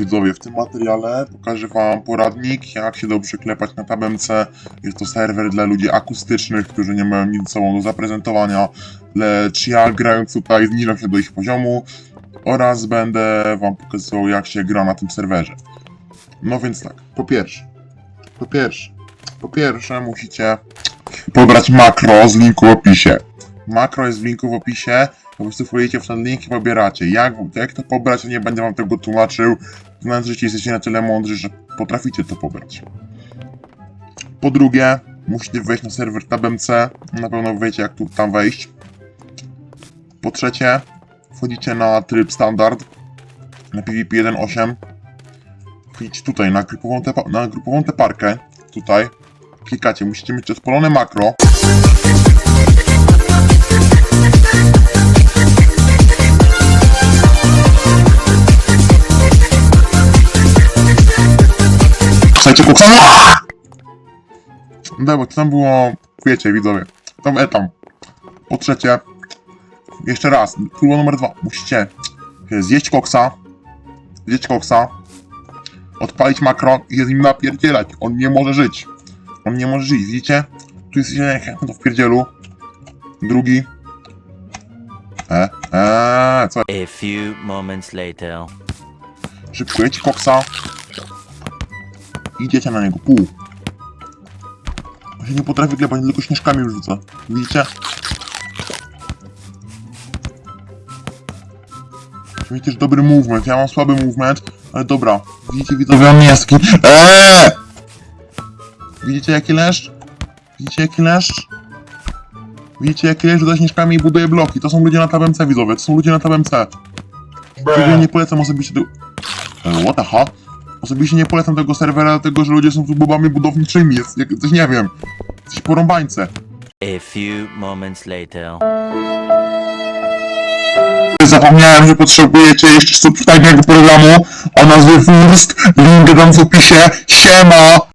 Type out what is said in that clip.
Widzowie, w tym materiale pokażę wam poradnik, jak się dobrze klepać na tabemce. Jest to serwer dla ludzi akustycznych, którzy nie mają nic sobą do zaprezentowania, lecz ja grając tutaj zniżam się do ich poziomu oraz będę wam pokazywał jak się gra na tym serwerze. No więc tak, po pierwsze, po pierwsze, po pierwsze musicie pobrać makro z linku w opisie. Makro jest w linku w opisie, po prostu wchodzicie w ten link i pobieracie. Jak, jak to pobrać, nie będę wam tego tłumaczył. Znając życie jesteście na tyle mądrzy, że potraficie to pobrać. Po drugie, musicie wejść na serwer TabMC. Na pewno wiecie jak tu tam wejść. Po trzecie, wchodzicie na tryb standard na PvP 1.8. Wchodzicie tutaj na grupową, te, na grupową tę parkę. Tutaj. Klikacie, musicie mieć odpalone makro. Słuchajcie, kuchana! No bo to tam było, wiecie, widzowie, tam etam. Po trzecie, jeszcze raz, próba numer dwa. Musicie zjeść koksa, zjeść koksa, odpalić makro i się z nim napierdzielać. On nie może żyć. On nie może żyć, widzicie? Tu jest to w pierdzielu. Drugi. E, e, co? A few moments later. Szybko jedź koksa. Idziecie na niego, pół. On się nie potrafi klepać, tylko śnieżkami już rzuca. Widzicie? Widzicie, że dobry movement. Ja mam słaby movement, ale dobra. Widzicie, widzowie, on taki... Eee! Widzicie, jaki leszcz? Widzicie, jaki leszcz? Widzicie, jaki leszcz rzuca śnieżkami i buduje bloki. To są ludzie na tabemce, widzowie. To są ludzie na tabemce. Tego nie polecam osobiście do... What the hell? Osobiście nie polecam tego serwera, dlatego że ludzie są tu bobami budowniczymi, jest jak, coś nie wiem. Coś porąbańce. A few moments later. Zapomniałem, że potrzebujecie jeszcze subskrypcji programu o nazwie Furst, link dam w opisie. Siema!